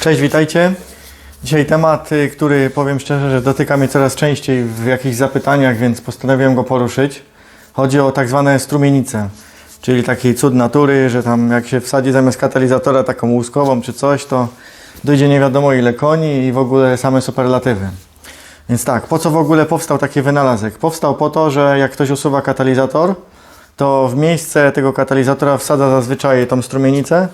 Cześć, witajcie. Dzisiaj temat, y, który powiem szczerze, że dotyka mnie coraz częściej w jakichś zapytaniach, więc postanowiłem go poruszyć. Chodzi o tak zwane strumienice, czyli taki cud natury, że tam jak się wsadzi zamiast katalizatora taką łuskową czy coś, to dojdzie nie wiadomo ile koni i w ogóle same superlatywy. Więc tak, po co w ogóle powstał taki wynalazek? Powstał po to, że jak ktoś usuwa katalizator, to w miejsce tego katalizatora wsadza zazwyczaj tą strumienicę,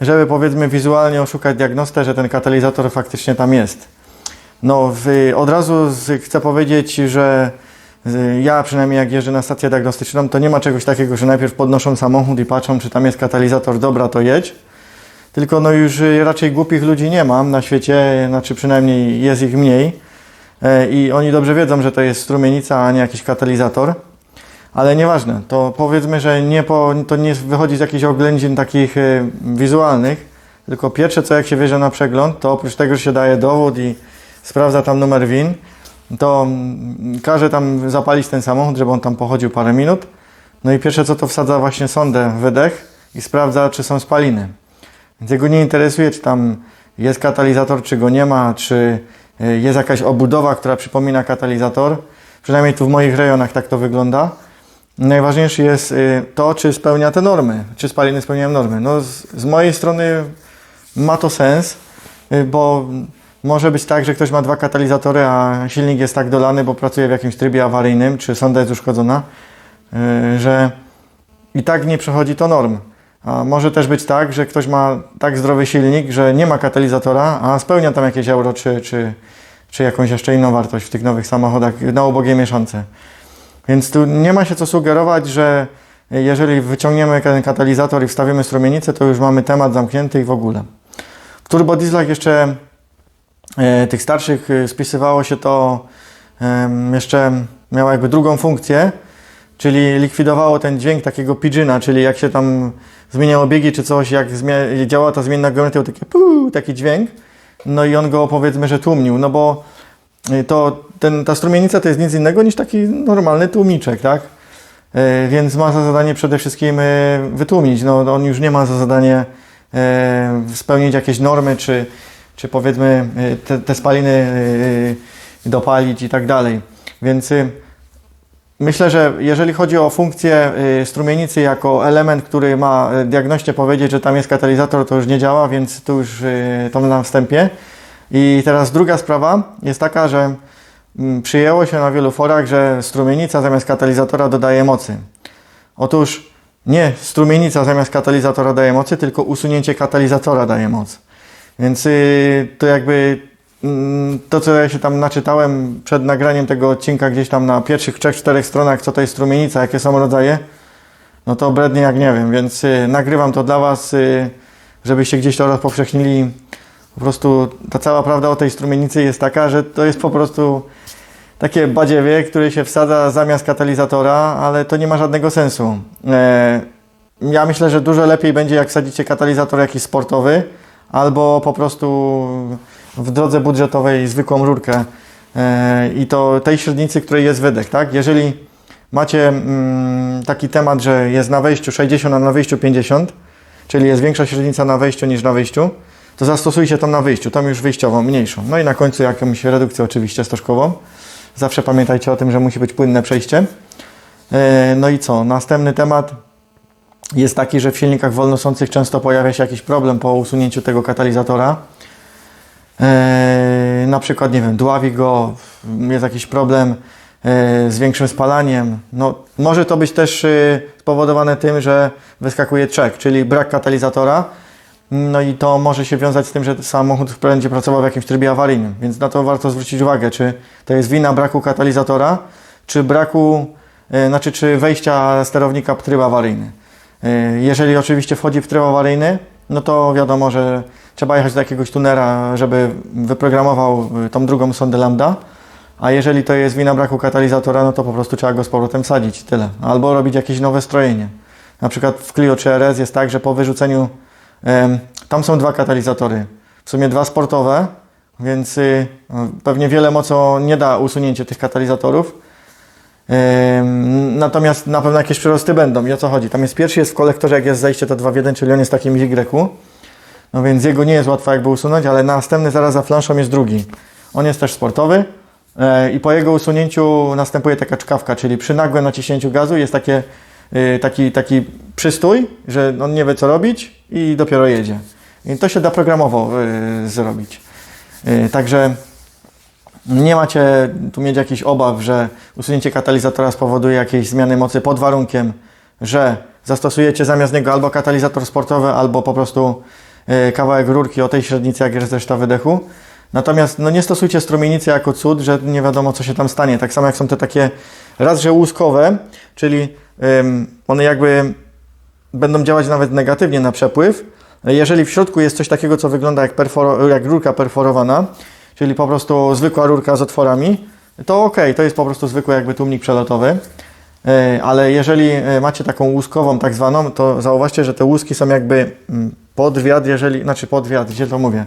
żeby powiedzmy wizualnie oszukać diagnostę, że ten katalizator faktycznie tam jest. No, w, od razu z, chcę powiedzieć, że z, ja przynajmniej jak jeżdżę na stację diagnostyczną, to nie ma czegoś takiego, że najpierw podnoszą samochód i patrzą, czy tam jest katalizator, dobra, to jedź. Tylko no już y, raczej głupich ludzi nie mam na świecie, znaczy przynajmniej jest ich mniej. E, I oni dobrze wiedzą, że to jest strumienica, a nie jakiś katalizator. Ale nieważne, to powiedzmy, że nie po, to nie wychodzi z jakichś oględzin takich y, wizualnych, tylko pierwsze co jak się wjeżdża na przegląd, to oprócz tego, że się daje dowód i sprawdza tam numer WIN, to mm, każe tam zapalić ten samochód, żeby on tam pochodził parę minut. No i pierwsze co to wsadza właśnie sondę wydech i sprawdza, czy są spaliny. Więc jego nie interesuje, czy tam jest katalizator, czy go nie ma, czy y, jest jakaś obudowa, która przypomina katalizator. Przynajmniej tu w moich rejonach tak to wygląda. Najważniejsze jest y, to, czy spełnia te normy, czy spaliny spełniają normy. No, z, z mojej strony ma to sens, y, bo może być tak, że ktoś ma dwa katalizatory, a silnik jest tak dolany, bo pracuje w jakimś trybie awaryjnym, czy sonda jest uszkodzona, y, że i tak nie przechodzi to norm. A może też być tak, że ktoś ma tak zdrowy silnik, że nie ma katalizatora, a spełnia tam jakieś euro, czy, czy, czy jakąś jeszcze inną wartość w tych nowych samochodach na ubogie mieszance. Więc tu nie ma się co sugerować, że jeżeli wyciągniemy ten katalizator i wstawimy strumienicę, to już mamy temat zamknięty i w ogóle. W turbodieslach jeszcze e, tych starszych e, spisywało się to jeszcze miało jakby drugą funkcję, czyli likwidowało ten dźwięk takiego pidgina, czyli jak się tam zmieniało biegi czy coś, jak działała ta zmienna geometria, taki puu, taki dźwięk, no i on go powiedzmy, że tłumił, no bo to ten, ta strumienica to jest nic innego niż taki normalny tłumiczek, tak? E, więc ma za zadanie przede wszystkim e, wytłumić. No, on już nie ma za zadanie e, spełnić jakieś normy, czy, czy powiedzmy e, te, te spaliny e, dopalić i tak dalej. Więc myślę, że jeżeli chodzi o funkcję strumienicy jako element, który ma diagnoście powiedzieć, że tam jest katalizator, to już nie działa, więc tu już to na wstępie. I teraz druga sprawa jest taka, że mm, przyjęło się na wielu forach, że strumienica zamiast katalizatora dodaje mocy. Otóż nie strumienica zamiast katalizatora daje mocy, tylko usunięcie katalizatora daje moc. Więc y, to jakby mm, to, co ja się tam naczytałem przed nagraniem tego odcinka gdzieś tam na pierwszych trzech, czterech stronach, co to jest strumienica, jakie są rodzaje, no to brednie jak nie wiem, więc y, nagrywam to dla Was, y, żebyście gdzieś to rozpowszechnili. Po prostu ta cała prawda o tej strumienicy jest taka, że to jest po prostu takie badziewie, które się wsadza zamiast katalizatora, ale to nie ma żadnego sensu. E, ja myślę, że dużo lepiej będzie, jak wsadzicie katalizator jakiś sportowy, albo po prostu w drodze budżetowej zwykłą rurkę e, i to tej średnicy, której jest wydech, tak? Jeżeli macie mm, taki temat, że jest na wejściu 60, a na wyjściu 50, czyli jest większa średnica na wejściu niż na wyjściu, to zastosujcie tą na wyjściu, tą już wyjściową, mniejszą. No i na końcu jakąś redukcję oczywiście stożkową. Zawsze pamiętajcie o tym, że musi być płynne przejście. E, No i co? Następny temat jest taki, że w silnikach wolnosących często pojawia się jakiś problem po usunięciu tego katalizatora. E, Na przykład, nie wiem, dławi go, jest jakiś problem e, z większym spalaniem. No, może to być też spowodowane tym, że wyskakuje trzek, czyli brak katalizatora. No i to może się wiązać z tym, że samochód będzie pracował w jakimś trybie awaryjnym, więc na to warto zwrócić uwagę, czy to jest wina braku katalizatora, czy braku, e, znaczy czy wejścia sterownika w tryb awaryjny. E, Jeżeli oczywiście wchodzi w tryb awaryjny, no to wiadomo, że trzeba jechać do jakiegoś tunera, żeby wyprogramował e, tą drugą sondę lambda, a jeżeli to jest wina braku katalizatora, no to po prostu trzeba go z powrotem sadzić tyle. Albo robić jakieś nowe strojenie. Na przykład w Clio czy RS jest tak, że po wyrzuceniu Tam są dwa katalizatory. W sumie dwa sportowe, więc y, pewnie wiele mocno nie da usunięcie tych katalizatorów. Natomiast na pewno jakieś przyrosty będą. I o co chodzi? Tam jest pierwszy, jest w kolektorze, jak jest zejście to 2 w 1, czyli on jest takim Y. No więc jego nie jest łatwo jakby usunąć, ale następny zaraz za flanszą jest drugi. On jest też sportowy e, i po jego usunięciu następuje taka czkawka, czyli przy nagłym naciśnięciu gazu jest takie, taki, taki przystój, że on nie wie co robić i dopiero jedzie. I to się da programowo e, zrobić. E, Także nie macie tu mieć jakichś obaw, że usunięcie katalizatora spowoduje jakieś zmiany mocy pod warunkiem, że zastosujecie zamiast niego albo katalizator sportowy, albo po prostu kawałek rurki o tej średnicy, jak jest reszta wydechu. Natomiast no, nie stosujcie strumienicy jako cud, że nie wiadomo, co się tam stanie. Tak samo jak są te takie raz, że łuskowe, czyli one jakby będą działać nawet negatywnie na przepływ. Jeżeli w środku jest coś takiego, co wygląda jak, jak rurka perforowana, czyli po prostu zwykła rurka z otworami, to ok, to jest po prostu zwykły jakby tłumnik przelotowy. E, Ale jeżeli e, macie taką łuskową tak zwaną, to zauważcie, że te łuski są jakby mm, pod wiatr, jeżeli, znaczy pod wiatr, gdzie to mówię,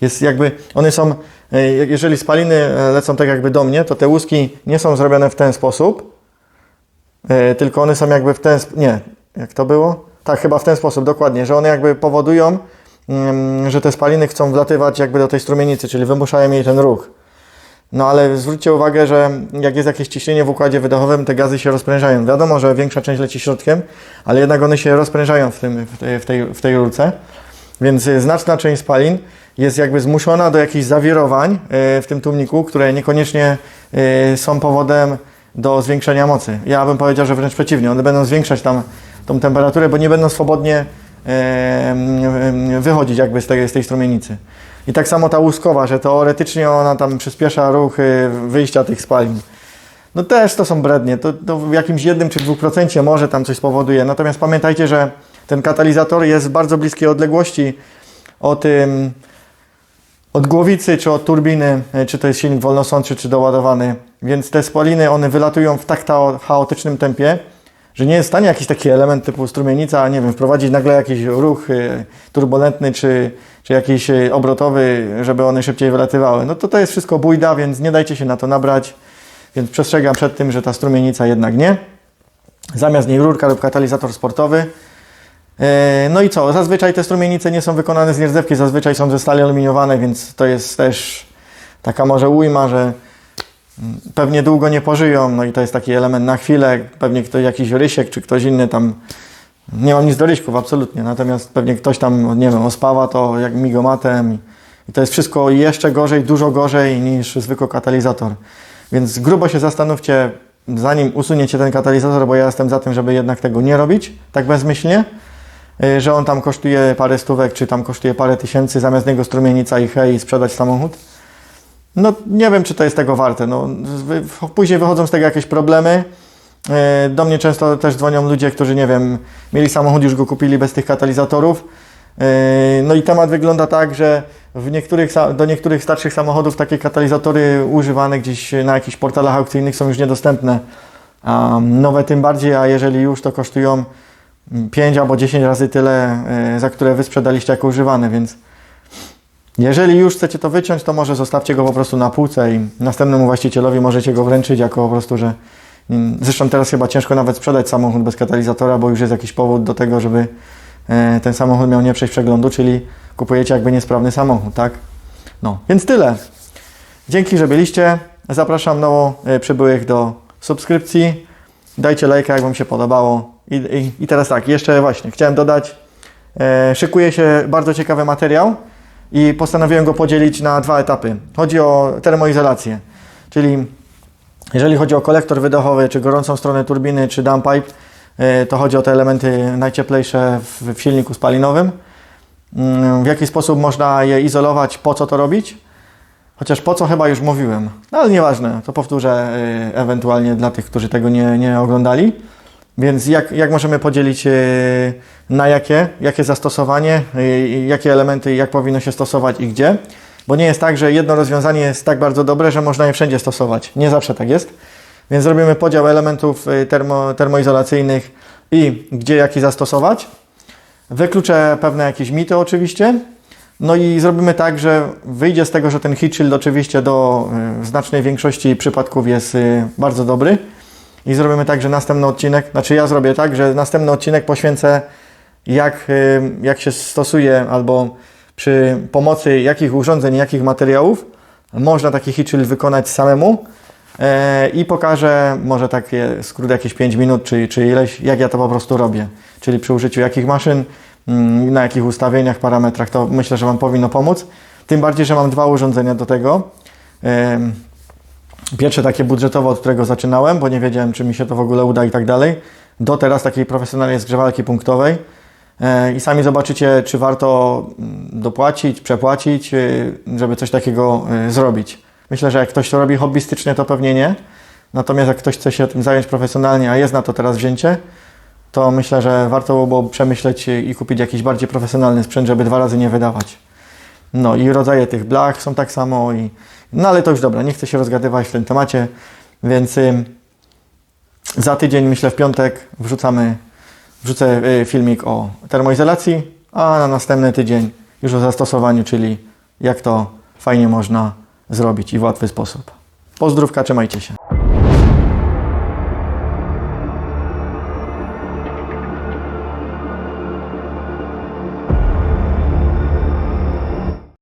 jest jakby, one są, e, jeżeli spaliny e, lecą tak jakby do mnie, to te łuski nie są zrobione w ten sposób, E, tylko one są jakby w ten sp- nie, jak to było? Tak, chyba w ten sposób, dokładnie, że one jakby powodują, mm, że te spaliny chcą wlatywać jakby do tej strumienicy, czyli wymuszają jej ten ruch. No ale zwróćcie uwagę, że jak jest jakieś ciśnienie w układzie wydechowym, te gazy się rozprężają. Wiadomo, że większa część leci środkiem, ale jednak one się rozprężają w, tym, w, tej, w, tej, w tej rurce. Więc znaczna część spalin jest jakby zmuszona do jakichś zawirowań y, w tym tłumniku, które niekoniecznie y, są powodem do zwiększenia mocy. Ja bym powiedział, że wręcz przeciwnie. One będą zwiększać tam tą temperaturę, bo nie będą swobodnie e, wychodzić jakby z tej, z tej strumienicy. I tak samo ta łuskowa, że teoretycznie ona tam przyspiesza ruch wyjścia tych spalin. No też to są brednie. To, to w jakimś jednym czy dwóch procencie może tam coś spowoduje. Natomiast pamiętajcie, że ten katalizator jest w bardzo bliskiej odległości od, od głowicy czy od turbiny, y, czy to jest silnik wolnosący, czy doładowany. Więc te spaliny, one wylatują w tak chaotycznym tempie, że nie jest w stanie jakiś taki element typu strumienica, nie wiem, wprowadzić nagle jakiś ruch y, turbulentny czy, czy jakiś y, obrotowy, żeby one szybciej wylatywały. No to to jest wszystko bójda, więc nie dajcie się na to nabrać. Więc przestrzegam przed tym, że ta strumienica jednak nie. Zamiast niej rurka lub katalizator sportowy. E, No i co? Zazwyczaj te strumienice nie są wykonane z nierdzewki, zazwyczaj są ze stali aluminiowanej, więc to jest też taka może ujma, że mm, pewnie długo nie pożyją, no i to jest taki element na chwilę, pewnie ktoś, jakiś rysiek czy ktoś inny tam, nie mam nic do ryśków, absolutnie, natomiast pewnie ktoś tam, nie wiem, ospawa to jak migomatem i, to jest wszystko jeszcze gorzej, dużo gorzej niż zwykły katalizator. Więc grubo się zastanówcie, zanim usuniecie ten katalizator, bo ja jestem za tym, żeby jednak tego nie robić, tak bezmyślnie, że on tam kosztuje parę stówek, czy tam kosztuje parę tysięcy, zamiast niego strumienica i hej, sprzedać samochód. No nie wiem, czy to jest tego warte. No, później wychodzą z tego jakieś problemy. E, Do mnie często też dzwonią ludzie, którzy, nie wiem, mieli samochód, już go kupili bez tych katalizatorów. E, No i temat wygląda tak, że niektórych, do niektórych starszych samochodów takie katalizatory używane gdzieś na jakichś portalach aukcyjnych są już niedostępne. A nowe tym bardziej, a jeżeli już, to kosztują 5 albo 10 razy tyle, e, za które wy sprzedaliście jako używane, więc jeżeli już chcecie to wyciąć, to może zostawcie go po prostu na półce i następnemu właścicielowi możecie go wręczyć jako po prostu, że mm, zresztą teraz chyba ciężko nawet sprzedać samochód bez katalizatora, bo już jest jakiś powód do tego, żeby e, ten samochód miał nie przejść przeglądu, czyli kupujecie jakby niesprawny samochód, tak? No, więc tyle. Dzięki, że byliście. Zapraszam nowo e, przybyłych do subskrypcji. Dajcie lajka, jak Wam się podobało. I, i, i teraz tak, jeszcze właśnie chciałem dodać, e, szykuje się bardzo ciekawy materiał i postanowiłem go podzielić na dwa etapy. Chodzi o termoizolację, czyli jeżeli chodzi o kolektor wydechowy, czy gorącą stronę turbiny, czy downpipe, e, to chodzi o te elementy najcieplejsze w, w silniku spalinowym. Mm, W jaki sposób można je izolować, po co to robić? Chociaż po co chyba już mówiłem, no ale nieważne, to powtórzę y, ewentualnie dla tych, którzy tego nie, nie oglądali. Więc jak, jak możemy podzielić y, na jakie, jakie zastosowanie, y, jakie elementy, jak powinno się stosować i gdzie? Bo nie jest tak, że jedno rozwiązanie jest tak bardzo dobre, że można je wszędzie stosować. Nie zawsze tak jest. Więc zrobimy podział elementów y, termo, termoizolacyjnych i gdzie jaki zastosować. Wykluczę pewne jakieś mity oczywiście. No i zrobimy tak, że wyjdzie z tego, że ten heat shield oczywiście do znacznej większości przypadków jest bardzo dobry. I zrobimy tak, że następny odcinek, znaczy ja zrobię tak, że następny odcinek poświęcę jak, jak się stosuje albo przy pomocy jakich urządzeń, jakich materiałów można taki heat shield wykonać samemu e, i pokażę może takie skrót jakieś 5 minut czy, czy ileś, jak ja to po prostu robię. Czyli przy użyciu jakich maszyn, mm, na jakich ustawieniach, parametrach, to myślę, że Wam powinno pomóc. Tym bardziej, że mam dwa urządzenia do tego. Pierwsze takie budżetowe, od którego zaczynałem, bo nie wiedziałem, czy mi się to w ogóle uda i tak dalej. Do teraz takiej profesjonalnej zgrzewalki punktowej. E, I sami zobaczycie, czy warto mm, dopłacić, przepłacić, y, żeby coś takiego y, zrobić. Myślę, że jak ktoś to robi hobbystycznie, to pewnie nie. Natomiast jak ktoś chce się tym zająć profesjonalnie, a jest na to teraz wzięcie, to myślę, że warto było przemyśleć i kupić jakiś bardziej profesjonalny sprzęt, żeby dwa razy nie wydawać. No i rodzaje tych blach są tak samo i... No ale to już dobra, nie chcę się rozgadywać w tym temacie, więc za tydzień, myślę w piątek, wrzucamy, wrzucę y, filmik o termoizolacji, a na następny tydzień już o zastosowaniu, czyli jak to fajnie można zrobić i w łatwy sposób. Pozdrówka, trzymajcie się.